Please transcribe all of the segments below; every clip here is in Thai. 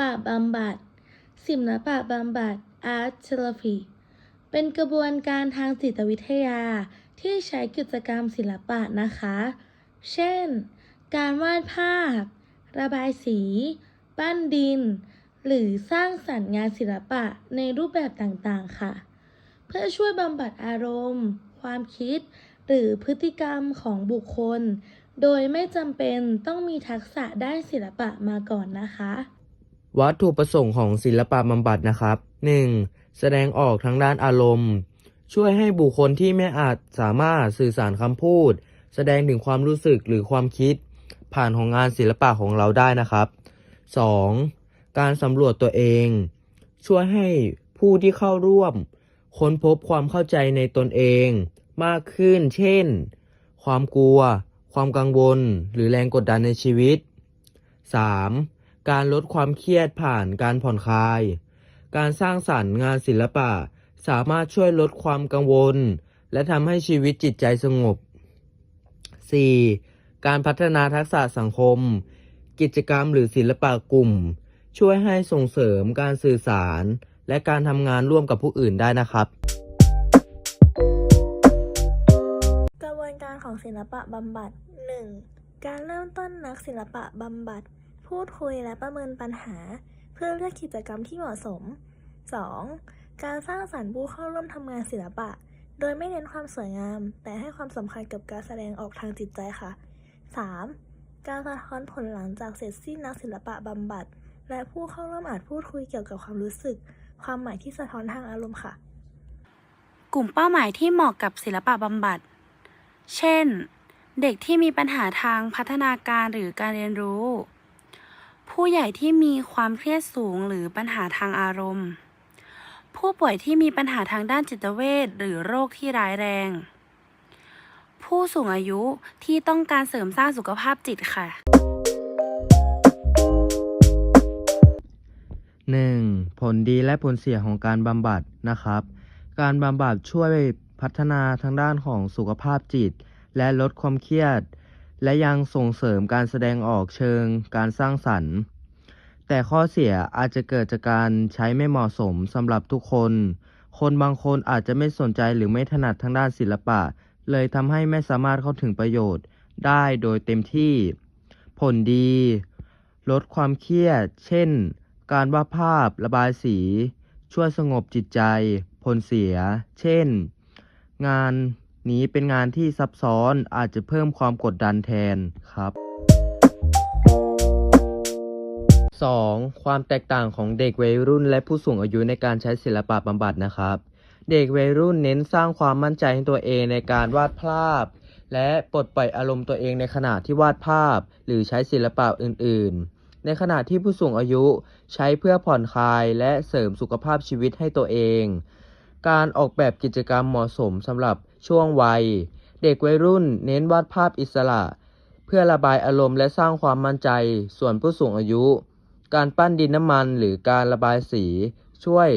ปะบำบัดศิลปะบำบัด Art Therapy เป็นกระบวนการทางจิตวิทยาที่ใช้กิจกรรมศิลปะนะคะ เช่น การวาดภาพ ระบายสี ปั้นดิน หรือสร้างสรรค์งานศิลปะในรูปแบบต่างๆค่ะ เพื่อช่วยบำบัดอารมณ์ ความคิด หรือพฤติกรรมของบุคคล โดยไม่จำเป็นต้องมีทักษะด้านศิลปะมาก่อนนะคะ วัตถุประสงค์ของศิลปะบำบัดนะครับ 1. แสดงออกทางด้านอารมณ์ ช่วยให้บุคคลที่ไม่อาจสามารถสื่อสารคำพูด แสดงถึงความรู้สึกหรือความคิด ผ่านของงานศิลปะของเราได้นะครับ 2. การสำรวจตัวเอง ช่วยให้ผู้ที่เข้าร่วม ค้นพบความเข้าใจในตนเอง มากขึ้น เช่น ความกลัว ความกังวล หรือแรงกดดันในชีวิต 3. การลดความเครียดผ่านการผ่อนคลาย การสร้างสรรค์งานศิลปะ สามารถช่วยลดความกังวล และทำให้ชีวิตจิตใจสงบ 4. การพัฒนาทักษะสังคม กิจกรรมหรือศิลปะกลุ่ม ช่วยให้ส่งเสริมการสื่อสาร และการทำงานร่วมกับผู้อื่นได้นะครับกระบวนการของศิลปะบำบัด 1. การเริ่มต้นนักศิลปะบำบัด พูดคุยและประเมินปัญหา เพื่อเลือกกิจกรรมที่เหมาะสม 2. การสร้างสรรค์ผู้เข้าร่วมทำงานศิลปะ โดยไม่เน้นความสวยงาม แต่ให้ความสำคัญกับการแสดงออกทางจิตใจค่ะ 3. การสะท้อนผลหลังจากเสร็จสิ้นนักศิลปะบำบัด และผู้เข้าร่วมอาจพูดคุยเกี่ยวกับความรู้สึก ความหมายที่สะท้อนทางอารมณ์ค่ะ กลุ่มเป้าหมายที่เหมาะกับศิลปะบำบัด เช่น เด็กที่มีปัญหาทางพัฒนาการหรือการเรียนรู้ ผู้ใหญ่ที่มีความเครียดสูงหรือปัญหาทางอารมณ์ ผู้ป่วยที่มีปัญหาทางด้านจิตเวชหรือโรคที่ร้ายแรง ผู้สูงอายุที่ต้องการเสริมสร้างสุขภาพจิตค่ะ 1. ผลดีและผลเสียของการบำบัดนะครับ การบำบัดช่วยพัฒนาทางด้านของสุขภาพจิต และลดความเครียด และยังส่งเสริมการแสดงออกเชิงการสร้างสรรค์ แต่ข้อเสียอาจจะเกิดจากการใช้ไม่เหมาะสมสำหรับทุกคน คนบางคนอาจจะไม่สนใจหรือไม่ถนัดทางด้านศิลปะ เลยทำให้ไม่สามารถเข้าถึงประโยชน์ได้โดยเต็มที่ ผลดี ลดความเครียด เช่น การวาดภาพระบายสี ช่วยสงบจิตใจ ผลเสีย เช่น งานนี้เป็นงานที่ซับซ้อนอาจจะเพิ่มความกดดันแทนครับ 2. ความแตกต่างของเด็กวัยรุ่นและผู้สูงอายุในการใช้ศิลปะบำบัดนะครับ เด็กวัยรุ่นเน้นสร้างความมั่นใจให้ตัวเองในการวาดภาพ และปลดปล่อยอารมณ์ตัวเองในขณะที่วาดภาพ หรือใช้ศิลปะอื่น ๆ ในขณะที่ผู้สูงอายุใช้เพื่อผ่อนคลายและเสริมสุขภาพชีวิตให้ตัวเอง การออกแบบกิจกรรมเหมาะสมสำหรับช่วงวัย เด็กวัยรุ่นเน้นวาดภาพอิสระ เพื่อระบายอารมณ์และสร้างความมั่นใจ ส่วนผู้สูงอายุ การปั้นดินน้ำมันหรือการระบายสี ช่วย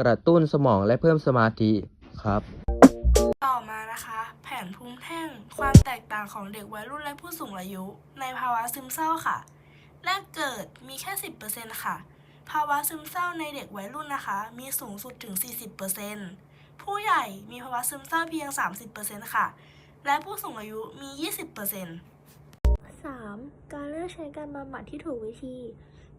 กระตุ้นสมองและเพิ่มสมาธิครับ ต่อมานะคะ แผนภูมิแท่งความแตกต่างของเด็กวัยรุ่นและผู้สูงอายุ ในภาวะซึมเศร้าค่ะแรกเกิดมีแค่ 10%ค่ะ ภาวะซึมเศร้าในเด็กวัยรุ่นนะคะ มีสูงสุดถึง 40%ผู้ใหญ่มีภาวะซึมเศร้าเพียง 30%ค่ะ และผู้สูงอายุมี 20% 3. การเลือกใช้การบำบัดที่ถูกวิธี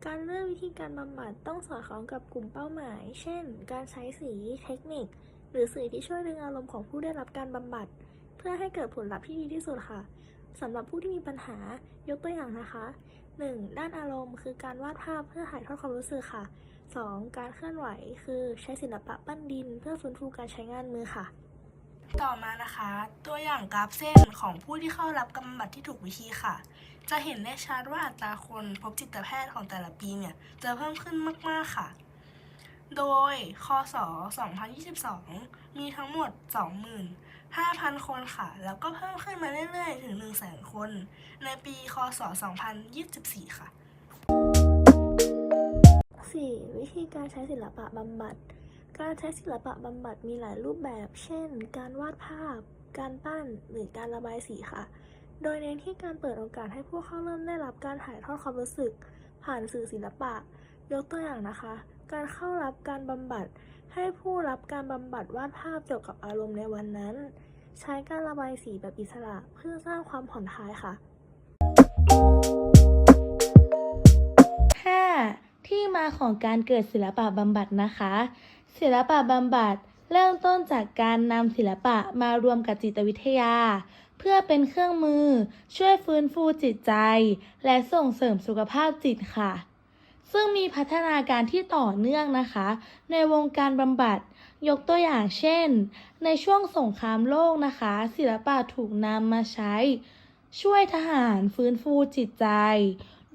การเลือกวิธีการบำบัดต้องสอดคล้องกับกลุ่มเป้าหมาย เช่น การใช้สี เทคนิค หรือสื่อที่ช่วยดึงอารมณ์ของผู้ได้รับการบำบัด เพื่อให้เกิดผลลัพธ์ที่ดีที่สุดค่ะสำหรับผู้ที่มีปัญหายกตัวอย่างนะคะ 1. ด้านอารมณ์ คือการวาดภาพเพื่อถ่ายทอดความรู้สึกค่ะ 2. การเคลื่อนไหว คือใช้ศิลปะปั้นดิน เพื่อฟื้นฟูการใช้งานมือค่ะ ต่อมานะคะ ตัวอย่างกราฟเส้นของผู้ที่เข้ารับการบำบัดที่ถูกวิธีค่ะ จะเห็นได้ชัดว่าอัตราคนพบจิตแพทย์ของแต่ละปีเนี่ยจะเพิ่มขึ้นมาก ๆ ค่ะ โดยคศ2022 มีทั้งหมด 25,000 คนค่ะ แล้วก็เพิ่มขึ้นมาเรื่อย ๆ ถึง 100,000 คน ในปีคศ2024 ค่ะ 4. วิธีการใช้ศิลปะบำบัด การใช้ศิลปะบำบัดมีหลายรูปแบบ เช่น การวาดภาพ การปั้น หรือการระบายสีค่ะ โดยเน้นที่การเปิดโอกาสให้ผู้เข้าร่วมได้รับการถ่ายทอดความรู้สึก ผ่านสื่อศิลปะ ยกตัวอย่างนะคะ การเข้ารับการบำบัด ให้ผู้รับการบำบัดวาดภาพเกี่ยวกับอารมณ์ในวันนั้น ใช้การระบายสีแบบอิสระเพื่อสร้างความผ่อนคลายค่ะ 5. ที่มาของการเกิดศิลปะบำบัดนะคะ ศิลปะบำบัดเริ่มต้นจากการนำศิลปะมารวมกับจิตวิทยา เพื่อเป็นเครื่องมือช่วยฟื้นฟูจิตใจ และส่งเสริมสุขภาพจิตค่ะ ซึ่งมีพัฒนาการที่ต่อเนื่องนะคะ ในวงการบำบัดยกตัวอย่างเช่น ในช่วงสงครามโลกนะคะ ศิลปะถูกนำมาใช้ ช่วยทหารฟื้นฟูจิตใจ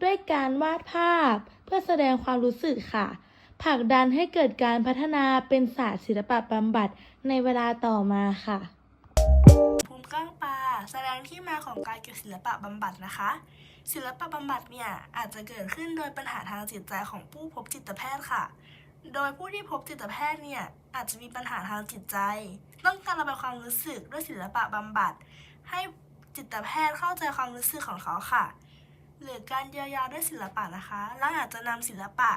ด้วยการวาดภาพเพื่อแสดงความรู้สึกค่ะ ผลักดันให้เกิดการพัฒนาเป็นศาสตร์ศิลปะบำบัดในเวลาต่อมาค่ะภูมิก้างปลาแสดงที่มาของการเกิดศิลปะบำบัดนะคะ ศิลปะบำบัดเนี่ยอาจจะเกิดขึ้นโดยปัญหาทางจิตใจของผู้พบจิตแพทย์ค่ะ โดยผู้ที่พบจิตแพทย์เนี่ยอาจจะมีปัญหาทางจิตใจ ต้องการระบายความรู้สึกด้วยศิลปะบำบัด ให้จิตแพทย์เข้าใจความรู้สึกของเขาค่ะ หรือการเยียวยาด้วยศิลปะนะคะเราอาจจะนำศิลปะ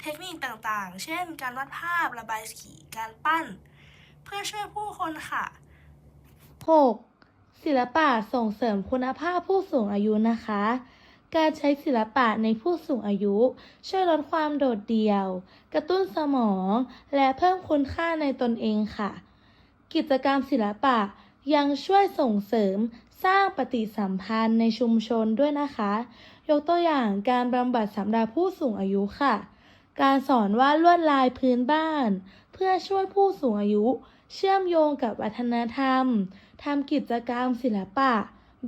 เทคนิคต่างๆ เช่น การวาดภาพระบายสีการปั้น เพื่อช่วยผู้คนค่ะ 6. ศิลปะส่งเสริมคุณภาพผู้สูงอายุนะคะ การใช้ศิลปะในผู้สูงอายุ ช่วยลดความโดดเดี่ยว กระตุ้นสมอง และเพิ่มคุณค่าในตนเองค่ะ กิจกรรมศิลปะยังช่วยส่งเสริมสร้างปฏิสัมพันธ์ในชุมชนด้วยนะคะ ยกตัวอย่างการบำบัดสำหรับผู้สูงอายุค่ะ การสอนวาดลวดลายพื้นบ้าน เพื่อช่วยผู้สูงอายุ เชื่อมโยงกับวัฒนธรรมทำกิจกรรมศิลปะ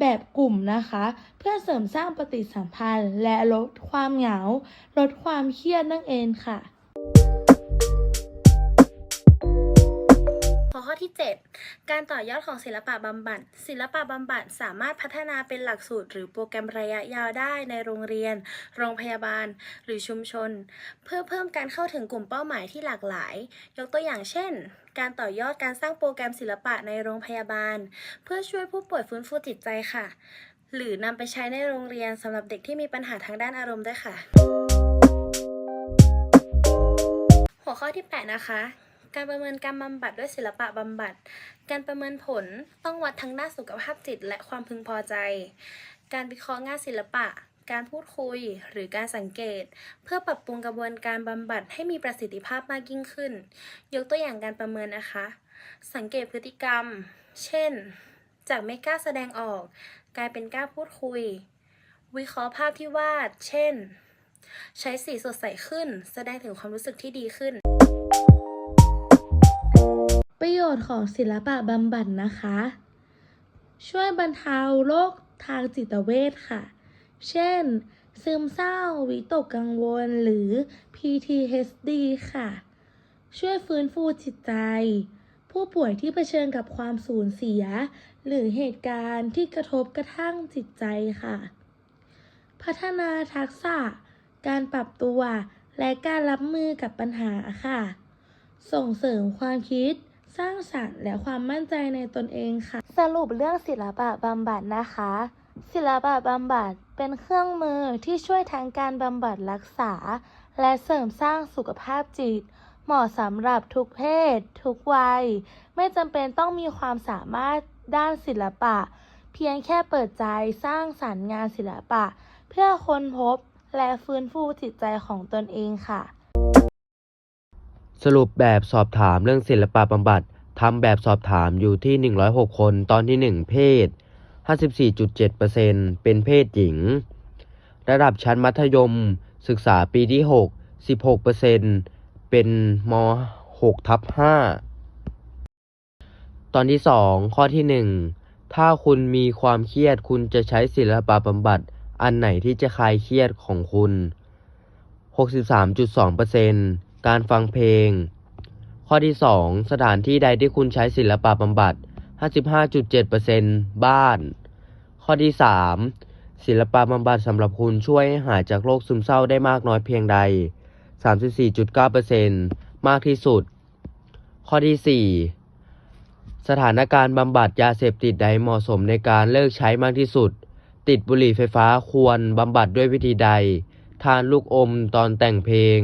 แบบกลุ่มนะคะ เพื่อเสริมสร้างปฏิสัมพันธ์ และลดความเหงา ลดความเครียดนั่นเองค่ะ ที่ 7 การต่อยอดของศิลปะบำบัด ศิลปะบำบัดสามารถพัฒนาเป็นหลักสูตร หรือโปรแกรมระยะยาวได้ในโรงเรียน โรงพยาบาล หรือชุมชน เพื่อเพิ่มการเข้าถึงกลุ่มเป้าหมายที่หลากหลาย ยกตัวอย่างเช่น การต่อยอดการสร้างโปรแกรมศิลปะในโรงพยาบาล เพื่อช่วยผู้ป่วยฟื้นฟูจิตใจค่ะ หรือนำไปใช้ในโรงเรียนสำหรับเด็กที่มีปัญหาทางด้านอารมณ์ด้วยค่ะ หัวข้อที่ 8 นะคะ การประเมินการบำบัดด้วยศิลปะบำบัด การประเมินผลต้องวัดทั้งด้านสุขภาพจิตและความพึงพอใจ การวิเคราะห์งานศิลปะ การพูดคุยหรือการสังเกต เพื่อปรับปรุงกระบวนการบำบัดให้มีประสิทธิภาพมากยิ่งขึ้น ยกตัวอย่างการประเมินนะคะ สังเกตพฤติกรรม เช่น จากไม่กล้าแสดงออก กลายเป็นกล้าพูดคุย วิเคราะห์ภาพที่วาด เช่น ใช้สีสดใสขึ้น แสดงถึงความรู้สึกที่ดีขึ้น ประโยชน์ของศิลปะบำบัดนะคะ ช่วยบรรเทาโรคทางจิตเวชค่ะ เช่น ซึมเศร้า วิตกกังวล หรือ PTSD ค่ะ ช่วยฟื้นฟูจิตใจ ผู้ป่วยที่เผชิญกับความสูญเสีย หรือเหตุการณ์ที่กระทบกระทั่งจิตใจค่ะ พัฒนาทักษะ การปรับตัว และการรับมือกับปัญหาค่ะ ส่งเสริมความคิด สร้างสรรค์และความมั่นใจในตนเองค่ะ สรุปเรื่องศิลปะบำบัดนะคะ ศิลปะบำบัดเป็นเครื่องมือที่ช่วยทั้งการบำบัดรักษา และเสริมสร้างสุขภาพจิต เหมาะสำหรับทุกเพศ ทุกวัย ไม่จำเป็นต้องมีความสามารถด้านศิลปะ เพียงแค่เปิดใจสร้างสรรค์งานศิลปะ เพื่อค้นพบและฟื้นฟูจิตใจของตนเองค่ะ สรุปแบบสอบถามเรื่องศิลปะบำบัดทำแบบสอบถามอยู่ที่ 106 คนตอนที่ 1 เพศ 54.7%เป็นเพศหญิง ระดับชั้นมัธยม ศึกษาปีที่ 6 16%เป็นม 6 ทับ 5 ตอนที่ 2 ข้อที่ 1 ถ้าคุณมีความเครียดคุณจะใช้ศิลปะบำบัดอันไหนที่จะคลายเครียดของคุณ 63.2% การฟังเพลง ข้อที่ 2 สถานที่ใดที่คุณใช้ศิลปะบำบัด 55.7%บ้าน ข้อที่ 3 ศิลปะบำบัดสำหรับคุณช่วยให้หายจากโรคซึมเศร้าได้มากน้อยเพียงใด 34.9%มากที่สุด ข้อที่ 4 สถานการณ์บำบัดยาเสพติดใดเหมาะสมในการเลิกใช้มากที่สุด ติดบุหรี่ไฟฟ้าควรบำบัดด้วยวิธีใด ทานลูกอมตอนแต่งเพลง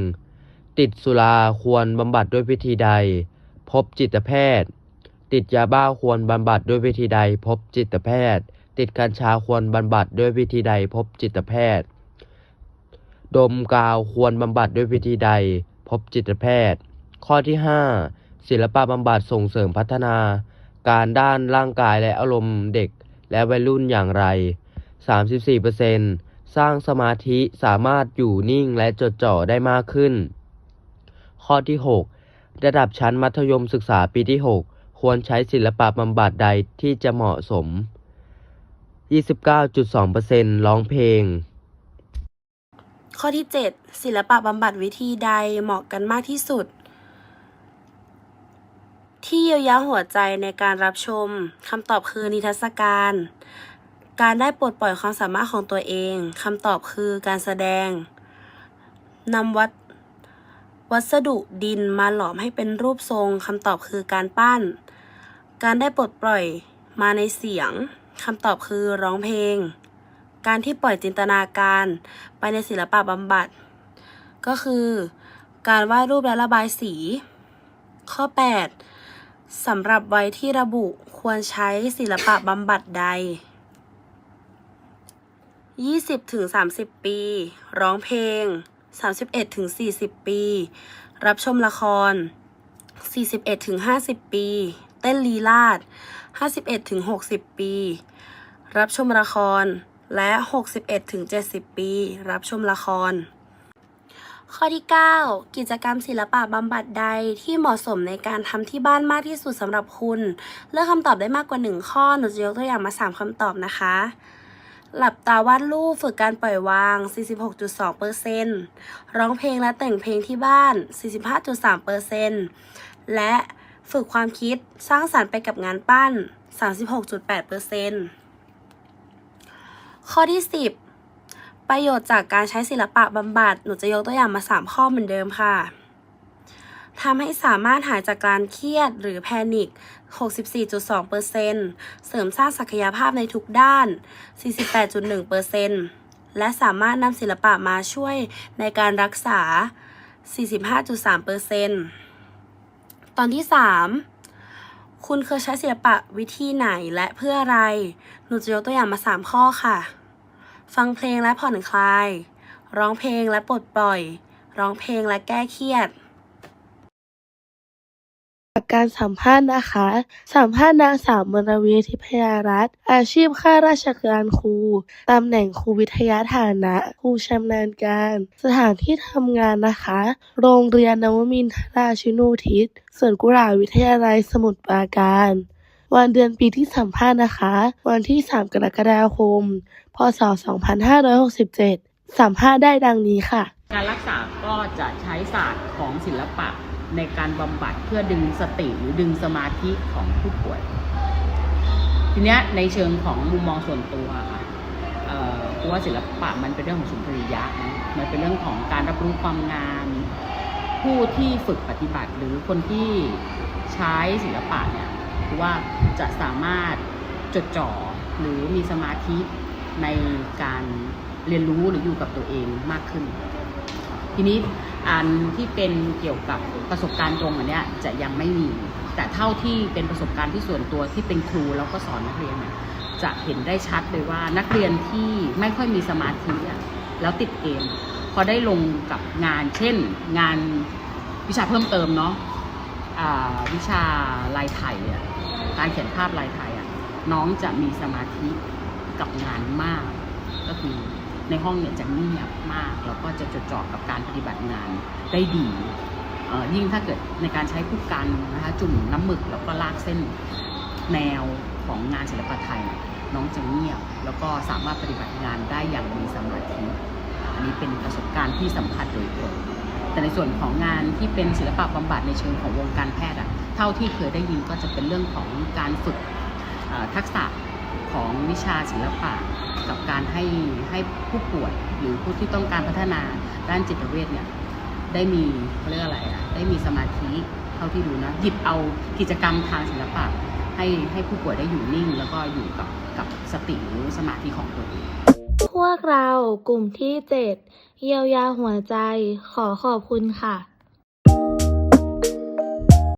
ติดสุราควรบำบัดด้วยวิธีใด พบจิตแพทย์ ติดยาบ้าควรบำบัดด้วยวิธีใด พบจิตแพทย์ ติดกัญชาควรบำบัดด้วยวิธีใด พบจิตแพทย์ ดมกาวควรบำบัดด้วยวิธีใด พบจิตแพทย์ ข้อที่ 5 ศิลปะบำบัดส่งเสริมพัฒนา การด้านร่างกายและอารมณ์เด็กและวัยรุ่นอย่างไร 34%สร้างสมาธิสามารถอยู่นิ่งและจดจ่อได้มากขึ้น ข้อที่ 6 ระดับชั้นมัธยมศึกษาปีที่ 6 ควรใช้ศิลปะบำบัดใดที่จะเหมาะสม 29.2%ร้องเพลง ข้อที่ 7 ศิลปะบำบัดวิธีใดเหมาะกันมากที่สุด ที่เยียวยาหัวใจในการรับชมคำตอบคือนิทรรศการ การได้ปลดปล่อยความสามารถของตัวเองคำตอบคือการแสดงนำวัด วัสดุดินมาหลอมให้เป็นรูปทรงคำตอบคือการปั้น การได้ปลดปล่อยมาในเสียงคำตอบคือร้องเพลง การที่ปล่อยจินตนาการไปในศิลปะบำบัด ก็คือ การวาดรูปและระบายสี ข้อ 8สำหรับวัยที่ระบุควรใช้ศิลปะบำบัดใด 20-30 ปี ร้องเพลง 31-40 ปี รับชมละคร 41-50 ปี เต้นลีลาด 51-60 ปี รับชมละคร และ 61-70 ปี รับชมละคร ข้อที่ 9 กิจกรรมศิลปะบำบัดใดที่เหมาะสมในการทำที่บ้านมากที่สุดสำหรับคุณ เลือกคำตอบได้มากกว่า 1 ข้อ หนูจะยกตัวอย่างมา 3คำตอบนะคะ หลับตาวาดรูปฝึกการปล่อยวาง 46.2%ร้องเพลงและแต่งเพลงที่บ้าน 45.3%และฝึกความคิดสร้างสารรค์ไปกับงานปั้น 36.8%ข้อที่ 10 ประโยชน์จากการใช้ศิลปะบำบัด หนูจะยกตัวอย่างมา 3 ข้อเหมือนเดิมค่ะ ทำให้สามารถหายจากการเครียดหรือแพนิค 64.2%เสริมสร้างศักยภาพในทุกด้าน 48.1%และสามารถนำศิลปะมาช่วยในการรักษา 45.3%ตอนที่ 3 คุณเคยใช้ศิลปะวิธีไหนและเพื่ออะไร หนูจะยกตัวอย่างมา 3 ข้อค่ะ ฟังเพลงและผ่อนคลาย ร้องเพลงและปลดปล่อย ร้องเพลงและแก้เครียด การสัมภาษณ์นะคะ สัมภาษณ์นางสาวมนวีทิพยารัตน์อาชีพข้าราชการครูตำแหน่งครูวิทยาฐานะครูชำนาญการ สถานที่ทำงานนะคะ โรงเรียนนวมินทราชินูทิศสวนกุหลาบวิทยาลัยสมุทรปราการวันเดือนปีที่สัมภาษณ์นะคะ วันที่ 3 กรกฎาคม พศ 2567 สัมภาษณ์ได้ดังนี้ค่ะ การรักษาก็จะใช้ศาสตร์ของศิลปะ ในการบำบัดเพื่อดึงสติหรือดึงสมาธิของผู้ป่วย ทีเนี้ยในเชิงของมุมมองส่วนตัวค่ะเอ่อเพราะว่าศิลปะมันเป็นเรื่องของสุนทรียะนะมันเป็นเรื่องของการรับรู้ความงามผู้ที่ฝึกปฏิบัติหรือคนที่ใช้ศิลปะเนี่ยคือว่าจะสามารถจดจ่อหรือมีสมาธิในการเรียนรู้หรืออยู่กับตัวเองมากขึ้น ทีนี้อันที่เป็นเกี่ยวกับประสบการณ์ตรงอันเนี้ยจะยังไม่มี แต่เท่าที่เป็นประสบการณ์ที่ส่วนตัวที่เป็นครูแล้วก็สอนนักเรียนเนี่ยจะเห็นได้ชัดเลยว่านักเรียนที่ไม่ค่อยมีสมาธิอะแล้วติดเกมพอได้ลงกับงาน เช่น งานวิชาเพิ่มเติมเนาะอ่าวิชาลายไทยอะการเขียนภาพลายไทยอะน้องจะมีสมาธิกับงานมากก็คือ ในห้องเนี่ยจะเงียบมาก แล้วก็จะจดจ่อกับการปฏิบัติงานได้ดียิ่งถ้าเกิดในการใช้ผู้กันนะคะจุ่มน้ำหมึกแล้วก็ลากเส้นแนวของงานศิลปะไทย น้องจะเงียบ แล้วก็สามารถปฏิบัติงานได้อย่างมีสมาธิอันนี้เป็นประสบการณ์ที่สัมผัสโดยตรงแต่ในส่วนของงานที่เป็นศิลปะบำบัดในเชิงของวงการแพทย์อะเท่าที่เคยได้ยินก็จะเป็นเรื่องของการฝึกทักษะ ของวิชาศิลปะกับการให้ให้ผู้ป่วยหรือผู้ที่ต้องการพัฒนาด้านจิตเวชเนี่ยได้มีเขาเรียกอะไรอะได้มีสมาธิเท่าที่ดูนะหยิบเอากิจกรรมทางศิลปะให้ให้ผู้ป่วยได้อยู่นิ่ง แล้วก็อยู่กับกับสติหรือสมาธิของตัวเองพวกเรากลุ่มที่ 7 เยียวยาหัวใจขอขอบคุณค่ะ